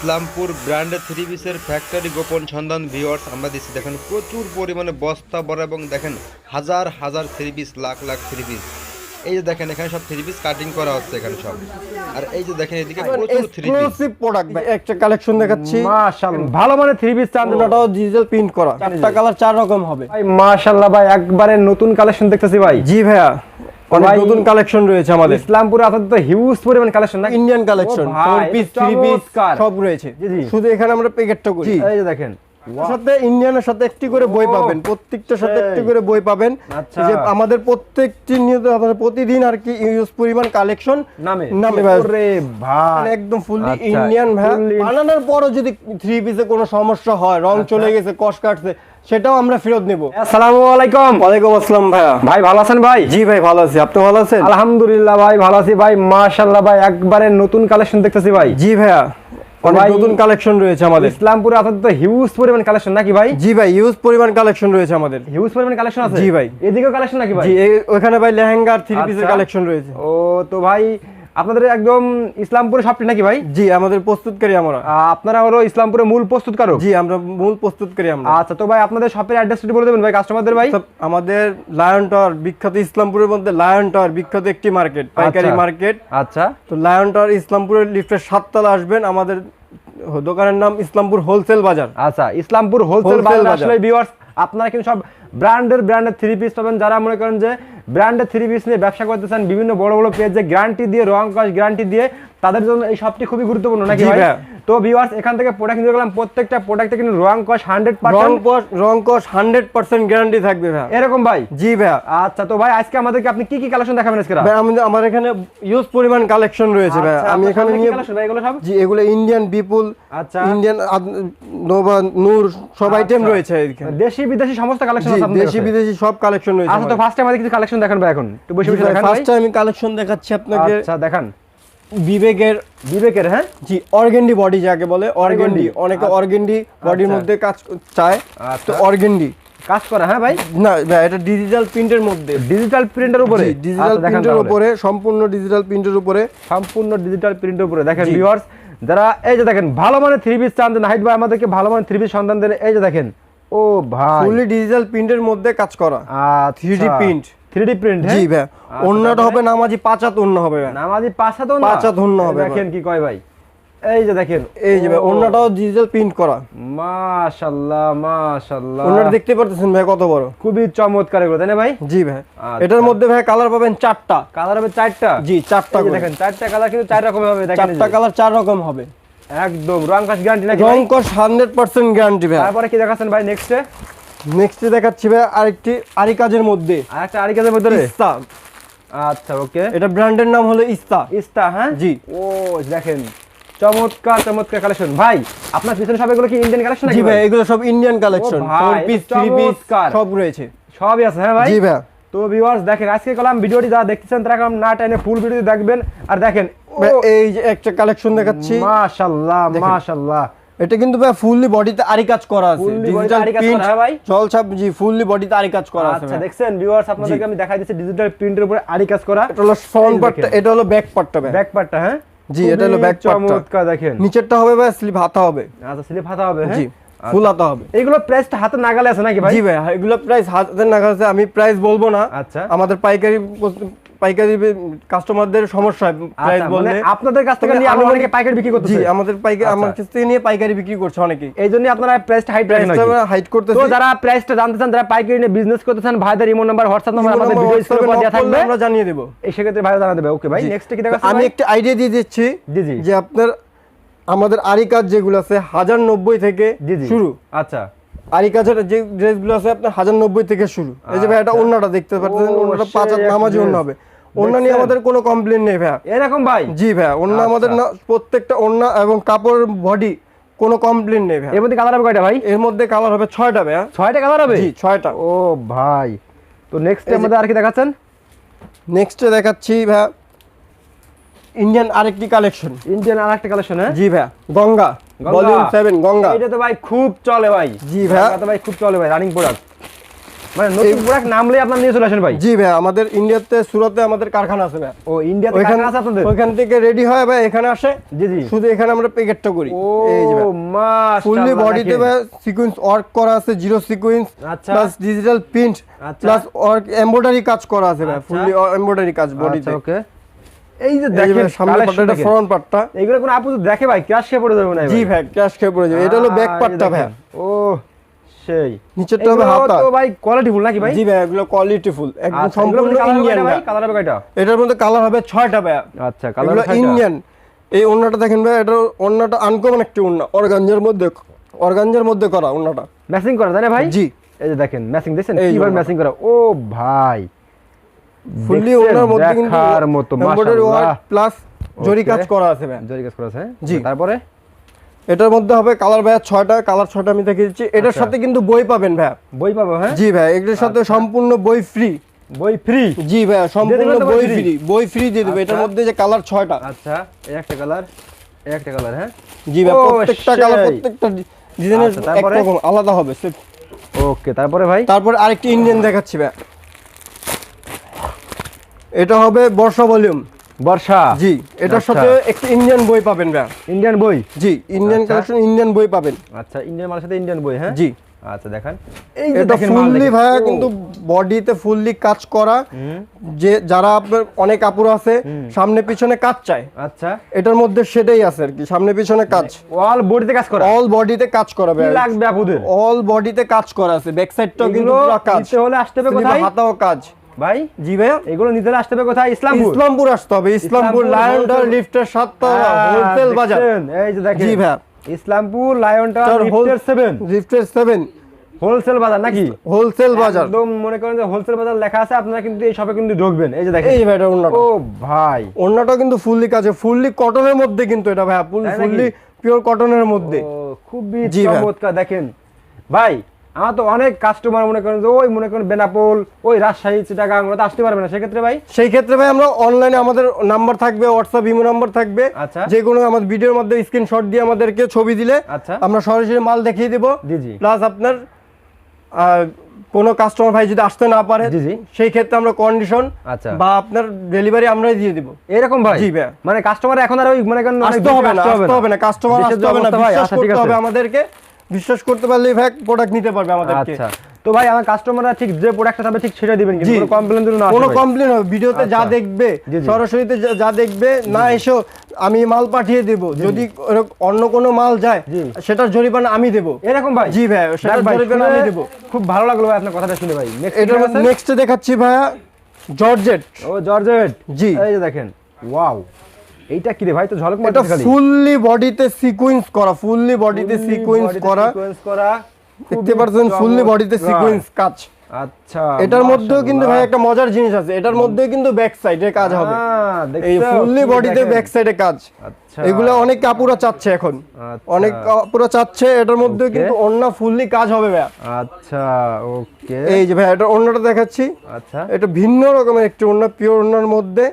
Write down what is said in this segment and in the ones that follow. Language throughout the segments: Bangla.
ইসলামপুর ব্র্যান্ডের থ্রি পিসের ফ্যাক্টরি গোপন সন্ধান ভিওয়ার্স আমরা দিচ্ছি দেখেন প্রচুর পরিমাণে বস্তা বড় এবং দেখেন হাজার হাজার three piece lakh lakh three piece. এই যে দেখেন এখানে সব থ্রি পিস কাটিং করা হচ্ছে এখানে সব। আর এই যে দেখেন এদিকে প্রচুর থ্রি পিস। প্রোডাক্ট ভাই একটা কালেকশন দেখাচ্ছি। মাশাআল্লাহ ভালো মানে থ্রি পিস চান ওটাও ডিজিটাল প্রিন্ট করা। চারটা। কালার চার রকম হবে। ভাই মাশাআল্লাহ ভাই একবারে নতুন কালেকশন দেখতেছি ভাই। জি ভাইয়া। অনেক নতুন কালেকশন রয়েছে আমাদের। ইসলামপুরে আপনাদের হিউজ পরিমাণ কালেকশন না? Indian collection four piece three piece সব রয়েছে। জি, জি। শুধু এখানে আমরা প্যাকেটটা করি। এই যে দেখেন। সাথে ইন্ডিয়ানের সাথে একটি করে বই পাবেন প্রত্যেকটার সাথে একটি করে বই পাবেন। যে আমাদের প্রত্যেকটি নিয়ত প্রতিদিন আর কি ইউজ পরিমাণ কালেকশন নামে। নামে ভাই। ভাই। মানে একদম ফুললি আচ্ছা, ইন্ডিয়ান ভাই। বানানোর পরও যদি থ্রি পিসে কোনো সমস্যা হয় রং আচ্ছা। চলে গেছে কষ কাটছে সেটাও আমরা ফেরত নেব। আসসালামু আলাইকুম। ওয়ালাইকুম আসসালাম ভাইয়া। ভাই ভালো আছেন ভাই? জি ভাই ভালো আছি। আপনি ভালো আছেন? আলহামদুলিল্লাহ ভাই ভালো আছি ভাই। মাশাআল্লাহ ভাই একবারে নতুন কালেকশন দেখতেছি ভাই। জি ভাইয়া। নতুন কালেকশন রয়েছে আমাদের। ইসলামপুরে হিউজ পরিমাণ কালেকশন নাকি ভাই? জি ভাই ইউজ পরিমাণ কালেকশন রয়েছে আমাদের। হিউজ পরিমাণ কালেকশন আছে? জি ভাই। এদিকেও কালেকশন নাকি ভাই? জি ওখানে ভাই লেহেঙ্গা থ্রি পিসের আচ্ছা। কালেকশন রয়েছে। ও তো ভাই আপনাদের একদম ইসলামপুরে সবটি নাকি ভাই? জি আমাদের প্রস্তুতকারী আমরা। আপনারা হলো ইসলামপুরে মূল প্রস্তুতকারক? জি আমরা মূল প্রস্তুতকারী আমরা। আচ্ছা তো ভাই আপনাদের শপের অ্যাড্রেসটি বলে দেবেন ভাই কাস্টমারদের ভাই? আমাদের লায়ন টাওয়ার বিখ্যাত ইসলামপুরের মধ্যে লায়ন টাওয়ার বিখ্যাত একটি মার্কেট পাইকারি আচ্ছা। মার্কেট আচ্ছা। তো লায়ন টাওয়ার ইসলামপুরের লিফটের সাততলা আসবেন। আমাদের দোকানের নাম ইসলামপুর হোলসেল বাজার। আচ্ছা ইসলামপুর হোলসেল বাজার। আসলে ভিউয়ার্স আপনারা কিন্তু সব ব্র্যান্ডের ব্র্যান্ডের থ্রি পিস পাবেন। যারা মনে করেন যে ব্র্যান্ডের থ্রি পিস নিয়ে ব্যবসা করতে চান বিভিন্ন বড় বড় পেজে গ্যারান্টি দিয়ে রং কস গ্যারান্টি দিয়ে তাদের জন্য এই সবটি খুবই গুরুত্বপূর্ণ নাকি ভাই? তো ভিউয়ার্স এখান থেকে প্রোডাক্ট নিতে গেলাম প্রত্যেকটা প্রোডাক্টে কিন্তু রং কস হান্ড্রেড রং পার্সেন্ট কস রং কস হান্ড্রেড পার্সেন্ট গ্যারান্টি থাকবে ভাই। এরকম ভাই? জি ভাইয়া আচ্ছা তো ভাই আজকে আমাদেরকে আপনি কি কি কালেকশন দেখাবেন আজকে ভাই আমাদের আমার এখানে ইউজ পরিমাণ কালেকশন রয়েছে ভাই। আচ্ছা, আমি এখানে নিয়ে ভাই? এগুলো সব? জি এগুলো ইন্ডিয়ান বিপুল আচ্ছা। ইন্ডিয়ান নোভা নূর সব আইটেম আচ্ছা। রয়েছে এখানে। দেশি বিদেশি সমস্ত কালেকশন দেশি বিদেশি সব কালেকশন রয়েছে আচ্ছা তো ফার্স্টে আমাদের কিছু কালেকশন দেখান ভাই এখন। একটু বসে বসে দেখান ফার্স্ট আমি কালেকশন দেখাচ্ছি আপনাকে। আচ্ছা দেখান। বিবেকের বিবেকের হ্যাঁ? জি অর্গেন্ডি বডি যাকে বলে অর্গেন্ডি। অনেকে আচ্ছা। অর্গেন্ডি বডির আচ্ছা। মধ্যে কাজ চায়। আচ্ছা। তো অর্গেন্ডি। কাজ করা হ্যাঁ ভাই? না এটা ডিজিটাল প্রিন্টের মধ্যে। ডিজিটাল প্রিন্টের উপরে? ডিজিটাল আচ্ছা, প্রিন্টের উপরে সম্পূর্ণ ডিজিটাল প্রিন্টের উপরে। সম্পূর্ণ ডিজিটাল প্রিন্টের উপরে। দেখেন। ভিউয়ার্স যারা এই যে দেখেন ভালো মানের থ্রি পিস চান নাহিদ ভাই আমাদেরকে ভালো মানের থ্রি পিস সন্ধান দেন। এই যে দেখেন ও ভাই। ফুললি ডিজিটাল প্রিন্টের মধ্যে কাজ করা। 3D print three D print জি ভাই। আচ্ছা, অন্যটা? হবে নামাজি পাঁচাত অন্য হবে। নামাজি পাঁচা তো পাঁচা ধন্য হবে দেখেন কি কয় ভাই। এই যে দেখেন। এই যে ভাই অন্যটাও ডিজিটাল প্রিন্ট করা। মাশাআল্লাহ মাশাআল্লাহ অন্যটা দেখতে পারতেছেন ভাই কত বড়। খুবই চমৎকার এগুলো তাই না ভাই? জি ভাই। আচ্ছা। এটার মধ্যে ভাই কালার পাবেন চারটা। কালার হবে চারটা? জি চারটা। দেখেন চারটা কালার কিন্তু চার রকম হবে দেখেন চারটা কালার চার রকম হবে। একদম রং কাজ গ্যারান্টি নাকি রং ভাই? কস হান্ড্রেড পার্সেন্ট গ্যারান্টি ভাই। তারপরে কি দেখাচ্ছেন ভাই নেক্সটে নেক্সট দেখাচ্ছি ভাই আরেকটি আরি কাজের মধ্যে। আর একটা আরিকাজের মধ্যে ইস্তা। আচ্ছা ওকে এটা ব্র্যান্ডের নাম হলো ইস্তা। ইস্তা হ্যাঁ? জি। ও দেখেন চমৎকার চমৎকার কালেকশন ভাই আপনার পিছনে সব এগুলো কি ইন্ডিয়ান কালেকশন নাকি ভাই এগুলো সব ইন্ডিয়ান কালেকশন ভাই, ফোর পিস এটা থ্রি পিস সব রয়েছে। সবই আছে হ্যাঁ ভাই? জি ভাই। তো ভিউয়ার্স দেখেন আজকে কলাম ভিডিওটি যারা দেখতেছেন তারা কলাম না টাইনে ফুল ভিডিও দেখবেন। আর দেখেন এই যে একটা কালেকশন দেখাচ্ছি। মাশাআল্লাহ মাশাআল্লাহ এটা কিন্তু ভাই ফুললি বডিতে আরি কাজ করা আছে। ডিজিটাল কাজ প্রিন্ট করা, ভাই? জল ছাপ জি ফুললি বডিতে আরি কাজ করা আছে আচ্ছা ভাই। দেখছেন ভিউয়ার্স আপনাদেরকে আমি দেখাই দিচ্ছি ডিজিটাল প্রিন্টের উপরে আরি কাজ করা। এটা হলো ফ্রন্ট এই পার্টটা এটা হলো ব্যাক পার্টটা ভাই। ব্যাক পার্টটা হ্যাঁ? জি, এটা হলো খুবই back part টা। চমৎকার দেখেন। নিচেরটা হবে ভাই স্লিপ হাতা হবে। আচ্ছা স্লিপ হাতা হবে হ্যাঁ? জি। ফুল হাতা হবে। এইগুলো প্রাইসটা হাতে নাগালে আছে নাকি ভাই? জি ভাই এগুলো প্রাইস হাজার নাগাল আছে আমি প্রাইস বলব না। আচ্ছা। আমাদের পাইকারি পাইকারি কাস্টমারদের সমস্যা হয় প্রাইস আচ্ছা, বললে। মানে আপনাদের কাছ থেকে নিয়ে আমরা অনেকে পাইকারি বিক্রি জি আমাদের পাইকারি আচ্ছা। আমার কাছ থেকে নিয়ে পাইকারি বিক্রি করছে অনেকেই। এই জন্য আপনারা প্রাইসটা হাইট রাখেন প্রাইসটা হাইট করতেছি। তো যারা প্রাইসটা জানতে চান যারা পাইকারি নিয়ে বিজনেস করতে চান ভাইদের ইমো নাম্বার হোয়াটসঅ্যাপ নাম্বার আমাদের ভিডিও স্ক্রিনে দেওয়া থাকবে। আমরা জানিয়ে দেব। এই সেক্ষেত্রে ভাইরা জানা দেবে ওকে ভাই। নেক্সট কি দেখা আমি একটা আইডিয়া দিয়ে দিচ্ছি জি, জি। যে আপনার আমাদের আরি কাজ যেগুলো আছে হাজার নব্বই থেকে শুরু। আচ্ছা। আরি কাজের যে ড্রেসগুলো আছে আপনার হাজার নব্বই থেকে শুরু। এই যে ভাই এটা আচ্ছা। অন্যটা দেখতে পাচ্ছেন অন্যটা পাঁচ হাত নামাজি অন্য হবে। অন্য নিয়ে আমাদের কোনো কমপ্লেন নেই ভাইয়া। এরকম ভাই? জি ভাইয়া অন্য আচ্ছা। আমাদের প্রত্যেকটা অন্য এবং কাপড় বডি কোনো কমপ্লেন নেই ভাইয়া। এর মধ্যে কালার হবে কয়টা ভাই? এর মধ্যে কালার হবে ছয়টা ভাইয়া। ছয়টা কালার হবে? জি ছয়টা। ও ভাই। তো নেক্সট আমাদের আর কি দেখাচ্ছেন? নেক্সটে দেখাচ্ছি ভাইয়া ইন্ডিয়ান আরেকটি কালেকশন ইন্ডিয়ান আর একটা কালেকশন হ্যাঁ? জি ভাইয়া গঙ্গা। Volume seven Ganga. এটা তো ভাই খুব চলে ভাই। জি ভাইয়া। গঙ্গা তো ভাই খুব চলে ভাই রানিং প্রোডাক্ট মানে নতুন প্রোডাক্ট নামলে আপনার নিয়ে চলে আসেন ভাই। জি ভাই আমাদের ইন্ডিয়াতে সুরাতে আমাদের কারখানা আছে ভাই ও ইন্ডিয়াতে কারখানা আছে আপনাদের? ওইখান থেকে রেডি হয় ভাই এখানে আসে। জি জি। শুধু এখানে আমরা প্যাকেটটা করি। এই যে ভাই মাশাআল্লাহ ফুললি বডিতে দেখেন। ভাই সিকোয়েন্স ওয়ার্ক করা আছে জিরো সিকোয়েন্স আচ্ছা। Plus digital print. Plus work embroidery কাজ করা আছে ভাই। ফুললি এমব্রয়ডারি কাজ বডিতে আচ্ছা ওকে এই যে দেখেন ভাই সামনে পাটটা ফ্রন্ট পাটটা। এইগুলো কোন আপু দেখে ভাই ক্রাশ খেয়ে পড়ে যাবে না জি ভাই ক্যাশ খেয়ে পড়ে যাবে। এটা হলো ব্যাক পাটটা ভাই। ও সেই। নিচেরটা হবে হাতা তো ভাই কোয়ালিটি ফুল নাকি ভাই? জি ভাই এগুলো কোয়ালিটি ফুল একদম আচ্ছা, সম্পূর্ণ হবে ইন্ডিয়ান ভাই? কালার হবে কয়টা? এটার মধ্যে কালার হবে ছয়টা ভাই। আচ্ছা কালার এগুলো ইন্ডিয়ান এই ওন্নাটা দেখেন ভাই এটা ওন্নাটা আনকমন একটি ওন্না। অর্গানজার মধ্যে অর্গানজার মধ্যে করা ওন্নাটা। ম্যাচিং করা তাই ভাই? জি। এই যে দেখেন ম্যাচিং যে কীভাবে ম্যাচিং করা? ও ভাই ফুললি ওনার মধ্যে কিন্তু দেখার মতো মাশাআল্লাহ। প্লাস জরি কাজ করা আছে ভাই। জরি কাজ করা আছে? জি। তারপরে? এটার মধ্যে হবে কালার ছয়টা কালার ছয়টা আমি দিচ্ছি। এটার আচ্ছা। সাথে কিন্তু বই পাবেন ভাই বই পাবো হ্যাঁ? জি ভাই এটার সাথে সম্পূর্ণ বই ফ্রি বই ফ্রি জি ভাই সম্পূর্ণ বই ফ্রি বই ফ্রি দিয়ে দেবে। এটার আচ্ছা। মধ্যে যে কালার ছয়টা। আচ্ছা এই একটা কালার এই একটা কালার হ্যাঁ? জি ভাই প্রত্যেকটা কালার প্রত্যেকটা ডিজাইনের আচ্ছা, একরকম আলাদা হবে ওকে তারপরে ভাই? তারপর আরেকটি ইন্ডিয়ান দেখাচ্ছি ভাই এটা হবে বর্ষা ভলিউম বর্ষা? জি এটার আচ্ছা। সাথে একটি ইন্ডিয়ান বই পাবেন ভাই ইন্ডিয়ান বই? জি ইন্ডিয়ান। কালেকশন ইন্ডিয়ান বই পাবেন। আচ্ছা ইন্ডিয়ান মালের সাথে ইন্ডিয়ান বই হ্যাঁ? জি। আচ্ছা দেখান। এই যে দেখেন ফুললি। ভাইয়া কিন্তু বডিতে ফুললি কাজ করা। যে যারা আপনার অনেক কাপড় আছে সামনে পিছনে কাজ চায়। আচ্ছা। এটার মধ্যে সেটাই আছে আর কি সামনে পিছনে কাজ। ওয়াল বডিতে কাজ করা? অল বডিতে কাজ করা কি লাগবে আপুদের? অল বডিতে কাজ করা আছে ব্যাক সাইডটাও কিন্তু পুরো কাজ। হলে আসতে হবে কোথায়? হাতাও কাজ। ভাই? জি ভাইয়া। এগুলো নিতে আসতে হবে কোথায়? ইসলামপুর। ইসলামপুর আসতে হবে। ইসলামপুর লায়ন টাওয়ার লিফটের সাতটা হ্যাঁ, হোলসেল বাজার। এই যে দেখেন। জি ভাইয়া। ইসলামপুর লায়ন টাওয়ার লিফটের 7 লিফটের সেভেন হোলসেল বাজার নাকি? হোলসেল বাজার। একদম মনে করেন যে হোলসেল বাজার লেখা আছে আপনারা কিন্তু এই শপে কিন্তু ঢুকবেন। এই যে দেখেন। এই ভাইটা অন্যটা ও ভাই। অন্যটা কিন্তু ফুললি কাজে ফুললি কটনের মধ্যে কিন্তু এটা তাই ফুললি পিওর কটনের মধ্যে। খুবই চমৎকার দেখেন। ভাই আমার তো অনেক কাস্টমার মনে করেন যে ওই মনে করেন বেনাপোল ওই রাজশাহী চিটাগাং ওরা তো আসতে পারবে না সেক্ষেত্রে ভাই সেই ক্ষেত্রে ভাই আমরা অনলাইনে আমাদের নাম্বার থাকবে হোয়াটসঅ্যাপ ইমো নাম্বার থাকবে আচ্ছা। যে কোনো আমাদের ভিডিওর মধ্যে স্ক্রিনশট দিয়ে আমাদেরকে ছবি দিলে আচ্ছা। আমরা সরাসরি মাল দেখিয়ে দেব জি, জি। প্লাস আপনার কোনো কাস্টমার ভাই যদি আসতে না পারে জি, জি। সেই ক্ষেত্রে আমরা কন্ডিশন আচ্ছা। বা আপনার ডেলিভারি আমরাই দিয়ে দিব এরকম ভাই জি ভাই। মানে কাস্টমার এখন আর ওই মানে অনেক আসতে হবে না আসতে হবে না কাস্টমার আসতে হবে না ভাই, বিশ্বাস আচ্ছা, করতে হবে। আমাদেরকে বিশ্বাস করতে পারলে ভাই প্রোডাক্ট নিতে পারবে আমাদেরকে। আচ্ছা। তো ভাই আমার কাস্টমাররা ঠিক যে প্রোডাক্টটা থাকবে ঠিক সেটা দিবেন কিন্তু। কোনো কমপ্লেন যেন না কোনো ভাই। কমপ্লেন হবে ভিডিওতে যা আচ্ছা। দেখবে। সরাসরিতে যা- দেখবে না এসো আমি মাল পাঠিয়ে দেব। যদি অন্য কোনো মাল যায় সেটার জরিমানা আমি দেব। এরকম ভাই? জি ভাই, সেটার জরিমানা আমি দেবো। খুব ভালো লাগল ভাই আপনার কথাটা শুনে ভাই। আছে? নেক্সট দেখাচ্ছি ভাইয়া জর্জেট ও জর্জেট জি। এই যে দেখেন। ওয়াও এইটা কি রে ভাই? তো ঝলক মারছে খালি। ফুললি বডিতে সিকোয়েন্স করা ফুললি বডিতে সিকোয়েন্স করা। sequence করা। দেখতে পাচ্ছেন ফুললি বডিতে। সিকোয়েন্স কাজ। আচ্ছা এটার মধ্যেও কিন্তু ভাই একটা মজার জিনিস আছে। এটার মধ্যেও কিন্তু ব্যাক সাইডে কাজ হবে। এই ফুললি বডিতে ব্যাক সাইডে কাজ। আচ্ছা। এগুলো অনেক কাপুরা চাচ্ছে এখন। আচ্ছা। অনেক কাপুরা চাচ্ছে এটার মধ্যে কিন্তু অন্য ফুললি কাজ হবে ভাইয়া। আচ্ছা ওকে এই যে ভাই এটা অন্যটা দেখাচ্ছি। আচ্ছা। এটা ভিন্ন রকমের একটি অন্য পিওর অন্যার মধ্যে।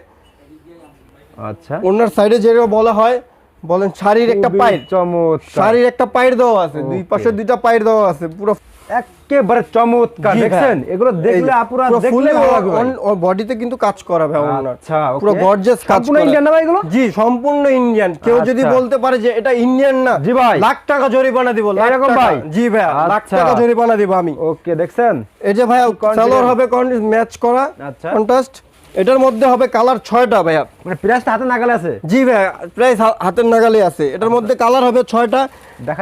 আচ্ছা অন্যার সাইডে যেটা বলা হয় বলেন শাড়ির একটা পায়ের চমৎকার শাড়ির একটা পায়ের দেওয়া আছে দুই পাশে দুইটা পায়ের দেওয়া আছে পুরো একেবারে চমৎকার দেখছেন এগুলো দেখলে আপুরা দেখলে ভালো লাগবে বডিতে কিন্তু কাজ করা ভাই আচ্ছা পুরো গর্জিয়াস কাজ করা। ইন্ডিয়ান না ভাই এগুলো জি সম্পূর্ণ ইন্ডিয়ান কেউ যদি আচ্ছা। বলতে পারে যে এটা ইন্ডিয়ান না জি ভাই। লাখ টাকা জরিমানা দিব এরকম ভাই? জি ভাই লাখ আচ্ছা। টাকা জরিমানা দিব আমি ওকে দেখছেন এই যে ভাই। সালোয়ার হবে ম্যাচ করা আচ্ছা। কন্ট্রাস্ট এটার মধ্যে হবে কালার ছয়টা ভাইয়া। মানে প্রাইসটা হাতে নাগালে আছে? জি ভাইয়া প্রায় হাতের নাগালে আছে। এটার মধ্যে কালার হবে ছয়টা।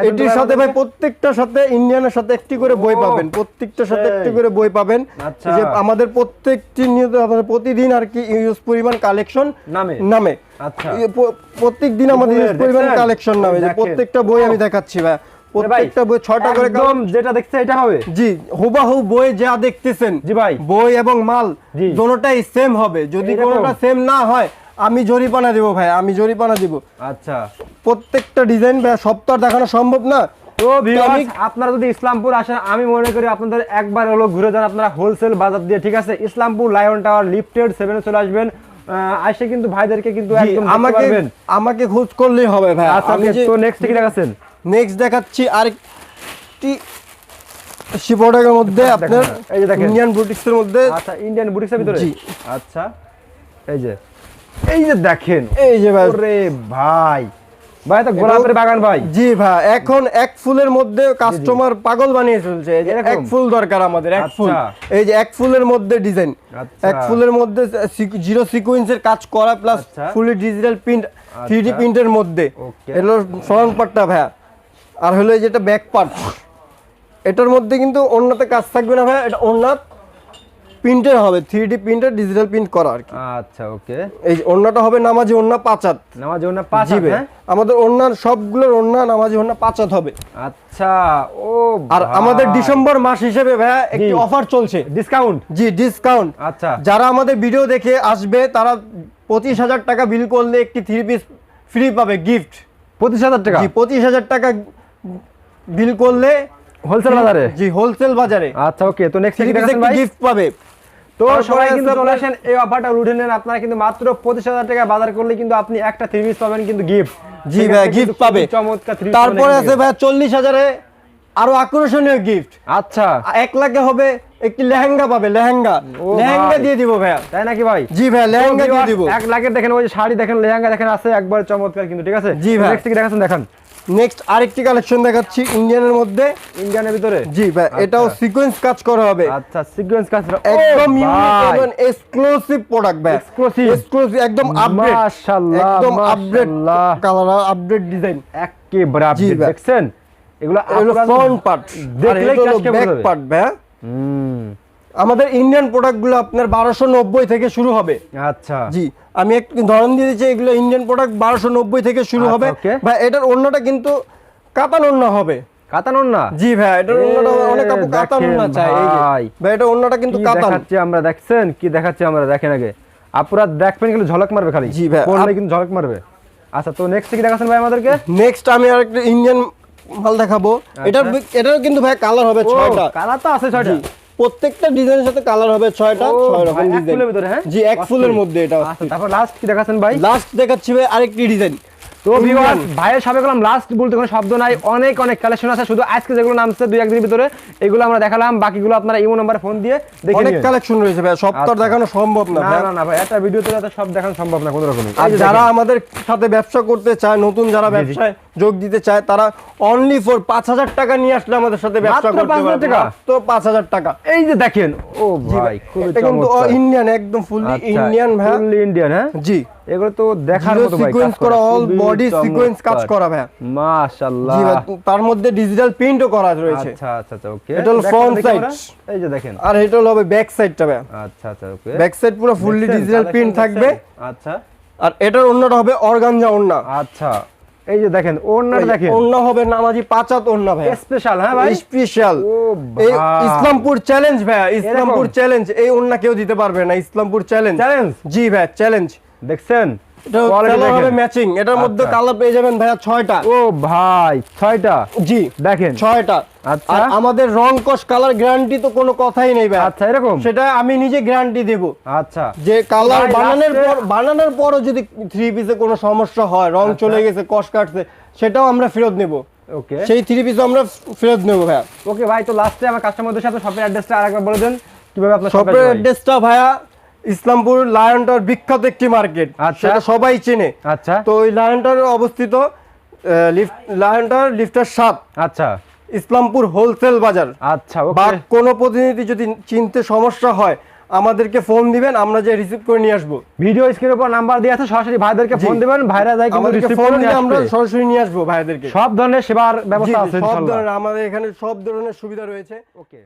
এটির সাথে ভাই প্রত্যেকটার সাথে ইন্ডিয়ানের সাথে একটি করে বই পাবেন। প্রত্যেকটার সাথে একটি করে বই পাবেন। আচ্ছা। এই যে আমাদের প্রত্যেকটি নিয়ত আমাদের প্রতিদিন আর কি ইউজ পরিমাণ কালেকশন নামে? নামে। আচ্ছা। প্রত্যেক দিন আমাদের ইউজ পরিমাণ কালেকশন নামে। যে প্রত্যেকটা বই আমি দেখাচ্ছি ভাই ভাই, প্রত্যেকটা বই ছয়টা করে একদম যেটা দেখছে এটা হবে? জি হুবাহু বই যা দেখতেছেন জি ভাই। বই এবং মাল জি। সেম হবে। যদি কোনোটা সেম না হয় আমি জরিপানা দেবো ভাই আমি জরিপানা দিব। আচ্ছা। প্রত্যেকটা ডিজাইন ভাই সব দেখানো সম্ভব না। তো আপনারা যদি ইসলামপুর আসেন আমি মনে করি আপনাদের একবার হলো ঘুরে যান আপনারা হোলসেল বাজার দিয়ে ঠিক আছে? ইসলামপুর লায়ন টাওয়ার লিফটেড সেভেনে চলে আসবেন। আসে কিন্তু ভাইদেরকে কিন্তু একদম আমাকে আমাকে খোঁজ করলেই হবে ভাই। আচ্ছা তো নেক্সট কি দেখাচ্ছেন? নেক্সট দেখাচ্ছি আরেকটি প্রোডাক্টের মধ্যে আপনার এই যে দেখেন। ইন্ডিয়ান বুটিক্সের মধ্যে আচ্ছা ইন্ডিয়ান বুটিক্সের ভিতরে জি। আচ্ছা এই যে এই যে দেখেন এই যে ভাই ওরে ভাই ভাই তো গোলাপের বাগান ভাই জি ভাই এখন এক ফুলের মধ্যে কাস্টমার পাগল বানিয়ে চলছে এই যে এক ফুল দরকার আমাদের এক ফুল আচ্ছা। এই যে এক ফুলের মধ্যে ডিজাইন আচ্ছা। এক ফুলের মধ্যে জিরো সিকোয়েন্সের কাজ করা প্লাস আচ্ছা। Fully digital print three D আচ্ছা। প্রিন্টের মধ্যে. এগুলো ফ্রন্ট পার্টটা ভাইয়া আর হলো এই যেটা ব্যাক পার্ট এটার মধ্যে কিন্তু অন্যতে কাজ থাকবে না ভাইয়া এটা অন্য প্রিন্টের হবে three D printer digital print করা আর কি। আচ্ছা ওকে এই অন্যটা হবে নামাজি অন্য পাঁচাত। নামাজ জন্য পাঁচ জি হাত, ভাই হ্যাঁ? আমাদের অন্যান্য সবগুলোর অন্য নামাজি অন্য পাঁচাত হবে। আচ্ছা ও আর আমাদের ডিসেম্বর মাস হিসেবে ভাইয়া একটি অফার চলছে। ডিসকাউন্ট জি ডিসকাউন্ট আচ্ছা। যারা আমাদের ভিডিও দেখে আসবে তারা পঁচিশ হাজার টাকা বিল করলে একটি থ্রি পিস ফ্রি পাবে গিফট পঁচিশ হাজার টাকা? জি পঁচিশ হাজার টাকা বিল করলে হোলসেল বাজারে? জি হোলসেল বাজারে। আচ্ছা ওকে তো নেক্সট গিফট পাবে। তো সবাই কিন্তু চলে আসেন এই অফারটা উঠে নেন। আপনারা কিন্তু মাত্র পঁচিশ হাজার টাকা বাজার করলে কিন্তু আপনি একটা থ্রি পিস পাবেন কিন্তু গিফট জি ভাই গিফট পাবে। চমৎকার থ্রি তারপরে আছে ভাই চল্লিশ হাজারে আরও আকর্ষণীয় গিফট আচ্ছা। এক লাখে হবে একটি লেহেঙ্গা পাবে লেহেঙ্গা। লেহেঙ্গা দিয়ে দিব ভাইয়া। তাই নাকি ভাই? জি ভাই লেহেঙ্গা দিয়ে দিব। এক লাখের দেখেন ওই শাড়ি দেখেন লেহেঙ্গা দেখেন আছে একবার চমৎকার কিন্তু ঠিক আছে? জি ভাই। নেক্সট কি দেখাচ্ছেন দেখেন। নেক্সট আরেকটি কালেকশন দেখাচ্ছি ইন্ডিয়ানের মধ্যে। ইন্ডিয়ানের ভিতরে? জি ভাই এটাও সিকোয়েন্স কাজ করা হবে। আচ্ছা সিকোয়েন্স কাজ একদম ইউনিক এবং এক্সক্লুসিভ প্রোডাক্ট ভাই। Exclusive। এক্সক্লুসিভ একদম আপডেট মাশাআল্লাহ, একদম আপডেট কালার আপডেট ডিজাইন একেবারে আপডেট। দেখছেন? এগুলো ফ্রন্ট পার্ট এটা ব্যাক পার্ট ভাই হুম। আমাদের ইন্ডিয়ান প্রোডাক্টগুলো আপনার বারোশো নব্বই থেকে শুরু হবে। আচ্ছা। জি আমি একটু ধরন দিয়ে দিচ্ছি এগুলো ইন্ডিয়ান প্রোডাক্ট বারোশো নব্বই থেকে শুরু আচ্ছা, হবে. ভাই এটার অন্যটা কিন্তু কাতান অন্য হবে। কাতানোর না জি ভাই এটার অন্যটা অনেক আপু কাতান দেখেন চাই ভাই। ভাই এটা অন্যটা কিন্তু কাতান দেখাচ্ছি আমরা দেখছেন? কি দেখাচ্ছি আমরা দেখেন আগে। আপুরা দেখবেন কিন্তু ঝলক মারবে খালি। জি ভাই, পড়লে কিন্তু ঝলক মারবে। আচ্ছা তো নেক্সট কি দেখাচ্ছেন ভাই আমাদেরকে? নেক্সট আমি আর একটা ইন্ডিয়ান মাল দেখাবো। এটার এটারও কিন্তু ভাই কালার হবে ছয়টা। কালার তো আছে ছয়টা। প্রত্যেকটা ডিজাইনের সাথে কালার হবে ছয়টা ছয় রকম ডিজাইন ফুলের ভিতরে, হ্যাঁ? জি এক ফুলের মধ্যে এটা আচ্ছা তারপর লাস্ট কি দেখাচ্ছেন ভাই? লাস্ট দেখাচ্ছি ভাই আরেকটি ডিজাইন তো ভিউয়ার্স ভাইয়ের সবে গেলাম লাস্ট বলতে কোনো শব্দ নাই অনেক অনেক কালেকশন আছে শুধু আজকে যেগুলো নামছে দুই একদিনের ভিতরে এগুলো আমরা দেখালাম বাকিগুলো আপনারা ইমো নাম্বারে ফোন দিয়ে দেখে অনেক কালেকশন রয়েছে ভাই সব তো আচ্ছা। দেখানো সম্ভব না না না ভাই একটা ভিডিওতে যাতে সব দেখানো সম্ভব না কোনো রকমই। আর যারা আমাদের সাথে ব্যবসা করতে চায় নতুন যারা ব্যবসায় যোগ দিতে চায় তারা অনলি ফর পাঁচ হাজার টাকা নিয়ে আসলে আমাদের সাথে ব্যবসা করতে পারবে। তো পাঁচ হাজার টাকা। এই যে দেখেন ও ভাই এটা কিন্তু ইন্ডিয়ান একদম ফুললি ইন্ডিয়ান ভাই। ফুললি ইন্ডিয়ান হ্যাঁ? জি। এগুলো তো দেখার মতো ভাই সিকোয়েন্স করা অল বডি সিকোয়েন্স কাজ করা ভাই। মাশাআল্লাহ। তার মধ্যে ডিজিটাল প্রিন্টও করা রয়েছে। আচ্ছা আচ্ছা আচ্ছা ওকে। এটা হলো front side। এই যে দেখেন। আর এটা হলো হবে ব্যাক সাইডটা ভাই। আচ্ছা আচ্ছা ওকে। ব্যাক সাইড পুরো ফুললি ডিজিটাল প্রিন্ট থাকবে। আচ্ছা। আর এটার অন্যটা হবে অর্গানজা ওন্না আচ্ছা। এই যে দেখেন ওড়নাটা দেখেন। অন্য হবে নামাজি পাঁচাত অন্য ভাই। স্পেশাল হ্যাঁ ভাই? স্পেশাল। ইসলামপুর চ্যালেঞ্জ ভাইয়া ইসলামপুর চ্যালেঞ্জ এই অন্য কেউ দিতে পারবে না ইসলামপুর চ্যালেঞ্জ চ্যালেঞ্জ জি ভাই চ্যালেঞ্জ দেখছেন? ম্যাচিং এটার মধ্যে আচ্ছা। কালার পেয়ে যাবেন ভাইয়া ছয়টা। ও ভাই ছয়টা? জি দেখেন। ছয়টা। আচ্ছা। আমাদের রং কস কালার গ্যারান্টি তো কোনো কথাই নেই ভাই আচ্ছা এরকম? সেটা আমি নিজে গ্যারান্টি দেব। আচ্ছা। যে কালার বানানোর পর বানানোর পরও যদি থ্রি পিসে কোনো সমস্যা হয় রং। চলে গেছে কস কাটছে সেটাও আমরা ফেরত নেব। ওকে। সেই থ্রি পিস আমরা ফেরত নেব ভাইয়া। ওকে ভাই তো লাস্টে আমার কাস্টমারদের সাথে শপের অ্যাড্রেসটা আরেকবার বলে দেন। কীভাবে আপনার শপের অ্যাড্রেসটা ভাইয়া ইসলামপুর লায়ন টাওয়ার বিখ্যাত একটি মার্কেট। আচ্ছা। সেটা সবাই চেনে। আচ্ছা। তো ওই লায়ন টাওয়ারে অবস্থিত লিফট লায়ন লিফটার সাত। আচ্ছা। ইসলামপুর হোলসেল বাজার। আচ্ছা বা কোনো প্রতিনিধি যদি চিনতে সমস্যা হয় আমাদেরকে ফোন দিবেন আমরা যে রিসিভ করে নিয়ে আসব। ভিডিও স্ক্রিনের উপর নাম্বার দিয়ে আছে সরাসরি ভাইদেরকে ফোন দিবেন ভাইরা যায় কিন্তু রিসিভ করে নিয়ে আমরা সরাসরি নিয়ে আসব ভাইদেরকে। সব ধরনের সেবার ব্যবস্থা আছে সব ধরনের আমাদের এখানে সব ধরনের সুবিধা রয়েছে। ওকে।